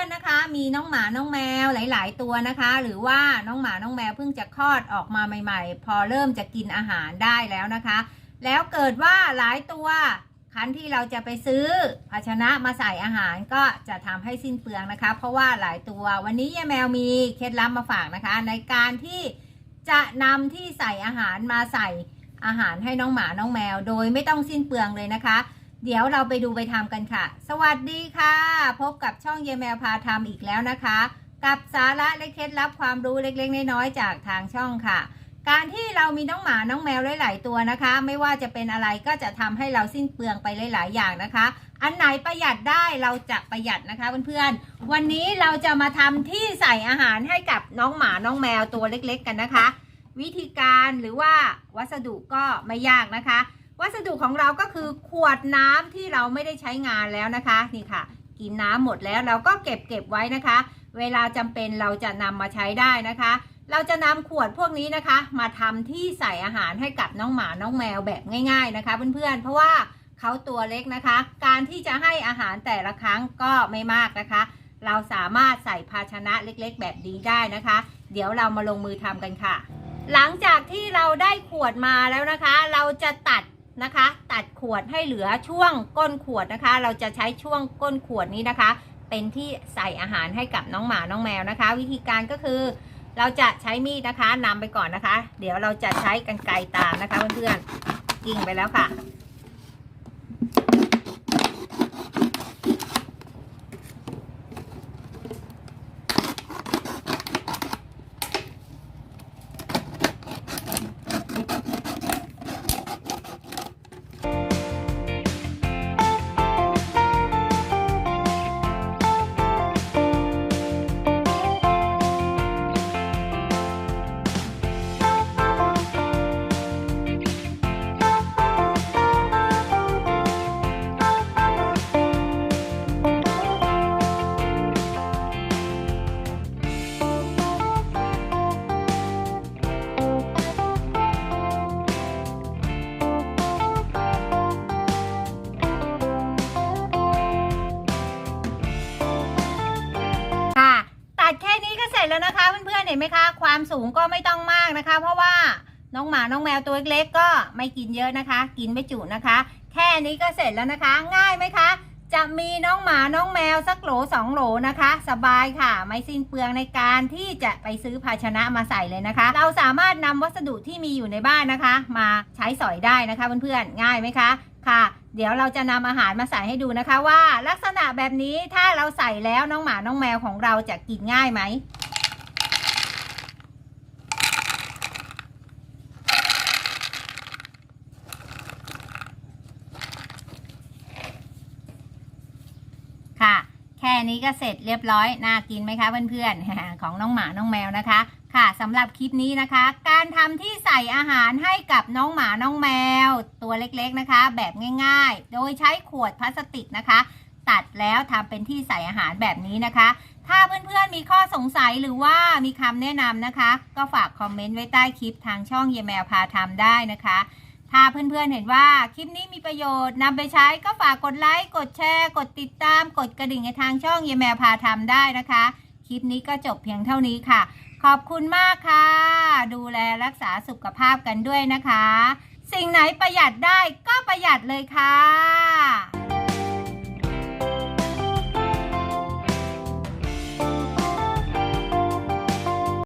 น้องหมาน้องแมวหลาย ๆ ตัวนะคะ หรือว่าน้องหมาน้องแมวเพิ่งจะคลอดออกมาใหม่ ๆ พอเริ่มจะกินอาหารได้แล้วนะคะ แล้วเกิดว่าหลายตัวคันที่เราจะไปซื้อภาชนะมาใส่อาหารก็จะทำให้สิ้นเปลืองนะคะ เพราะว่าหลายตัววันนี้ยายแมวมีเคล็ดลับมาฝากนะคะ ในการที่จะนำที่ใส่อาหารมาใส่อาหารให้น้องหมาน้องแมว โดยไม่ต้องสิ้นเปลืองเลยนะคะ เดี๋ยวเราไปดูไปทำกันค่ะ สวัสดีค่ะ พบกับช่องเยายแมวพาทำอีกแล้วนะคะ กับสาระและเคล็ดลับความรู้เล็กๆน้อยๆจากทางช่องค่ะ การที่เรามีน้องหมาน้องแมวหลายๆตัวนะคะ ไม่ว่าจะเป็นอะไรก็จะทำให้เราสิ้นเปลืองไปหลาย ๆ อย่างนะคะ อันไหนประหยัดได้เราจะประหยัดนะคะเพื่อนๆวันนี้เราจะมาทำที่ใส่อาหารให้กับน้องหมาน้องแมวตัวเล็ก ๆ กันนะคะ วิธีการหรือว่าวัสดุก็ไม่ยากนะคะ วัสดุของเราก็คือขวดน้ำที่เราไม่ได้ใช้งานแล้วนะคะนี่ค่ะ กินน้ำหมดแล้วเราก็เก็บเก็บไว้นะคะ เวลาจำเป็นเราจะนำมาใช้ได้นะคะ เราจะนำขวดพวกนี้นะคะ มาทำที่ใส่อาหารให้กับน้องหมาน้องแมวแบบง่าย ๆนะคะ เพื่อนๆ เพราะว่าเขาตัวเล็กนะคะ การที่จะให้อาหารแต่ละครั้งก็ไม่มากนะคะ เราสามารถใส่ภาชนะเล็กๆ แบบนี้ได้นะคะ เดี๋ยวเรามาลงมือทำกันค่ะ หลังจากที่เราได้ขวดมาแล้วนะคะ เราจะตัด นะคะ ตัดขวดให้เหลือช่วงก้นขวดนะคะ เราจะใช้ช่วงก้นขวดนี้นะคะ เป็นที่ใส่อาหารให้กับน้องหมาน้องแมวนะคะ วิธีการก็คือเราจะใช้มีดนะคะนำไปก่อนนะคะ เดี๋ยวเราจะใช้กันไกรตามนะคะเพื่อนๆกิ่งไปแล้วค่ะ เพื่อนๆเห็นไหมคะ ความสูงก็ไม่ต้องมากนะคะ เพราะว่าน้องหมาน้องแมวตัวเล็กๆก็ไม่กินเยอะนะคะ กินไม่จุนะคะ แค่นี้ก็เสร็จแล้วนะคะ ง่ายไหมคะ จะมีน้องหมาน้องแมวสักโหลสองโหลนะคะ สบายค่ะ ไม่สิ้นเปลืองในการที่จะไปซื้อภาชนะมาใส่เลยนะคะ เราสามารถนำวัสดุที่มีอยู่ในบ้านนะคะ มาใช้สอยได้นะคะเพื่อนๆง่ายไหมคะค่ะ เดี๋ยวเราจะนำอาหารมาใส่ให้ดูนะคะว่าลักษณะแบบนี้ถ้าเราใส่แล้วน้องหมาน้องแมวของเราจะกินง่ายไหม ค่ะ แค่ นี้ก็เสร็จเรียบร้อย น่ากินไหมคะเพื่อนๆ ของน้องหมาน้องแมวนะคะ ค่ะสำหรับคลิปนี้นะคะ การทำที่ใส่อาหารให้กับน้องหมาน้องแมว ตัวเล็กๆนะคะ แบบง่ายๆ โดยใช้ขวดพลาสติกนะคะ ตัดแล้วทำเป็นที่ใส่อาหารแบบนี้นะคะ ถ้าเพื่อนๆมีข้อสงสัยหรือว่ามีคำแนะนำนะคะ ก็ฝากคอมเมนต์ไว้ใต้คลิปทางช่องเยแมวพาทำได้นะคะ ถ้าเพื่อนๆเห็นว่าคลิปนี้มีประโยชน์นำไปใช้ก็ฝากกดไลค์ กดแชร์ กดติดตาม กดกระดิ่งในทางช่องเยแมวพาทำได้นะคะ คลิปนี้ก็จบเพียงเท่านี้ค่ะ ขอบคุณมากค่ะ ดูแลรักษาสุขภาพกันด้วยนะคะ สิ่งไหนประหยัดได้ก็ประหยัดเลยค่ะ